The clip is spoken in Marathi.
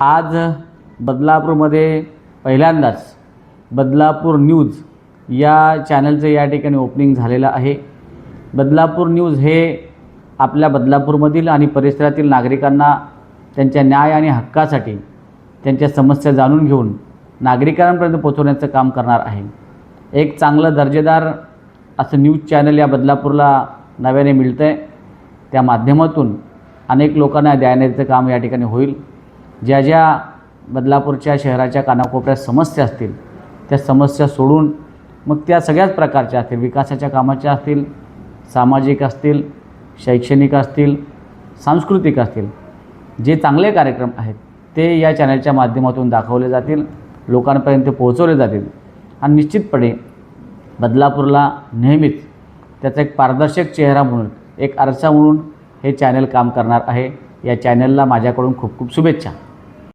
आज बदलापूरमध्ये पहिल्यांदाच बदलापूर न्यूज या चॅनलचं या ठिकाणी ओपनिंग झालेलं आहे. बदलापूर न्यूज हे आपल्या बदलापूरमधील आणि परिसरातील नागरिकांना त्यांच्या न्याय आणि हक्कासाठी त्यांच्या समस्या जाणून घेऊन नागरिकांपर्यंत पोहोचवण्याचं काम करणार आहे. एक चांगलं दर्जेदार असं न्यूज चॅनल या बदलापूरला नव्याने मिळतं आहे त्या माध्यमातून अनेक लोकांना द्यायचं काम या ठिकाणी होईल. ज्या ज्या बदलापूरच्या शहराच्या कानाकोपऱ्यात समस्या असतील त्या समस्या सोडून मग त्या सगळ्याच प्रकारच्या असतील विकासाच्या कामाच्या असतील सामाजिक असतील शैक्षणिक असतील सांस्कृतिक असतील जे चांगले कार्यक्रम आहेत ते या चॅनलच्या माध्यमातून दाखवले जातील लोकांपर्यंत पोहोचवले जातील. आणि निश्चितपणे बदलापूरला नेहमीच त्याचा एक पारदर्शक चेहरा म्हणून एक आरसा म्हणून हे चॅनल काम करणार आहे. या चॅनलला माझ्याकडून खूप खूप शुभेच्छा.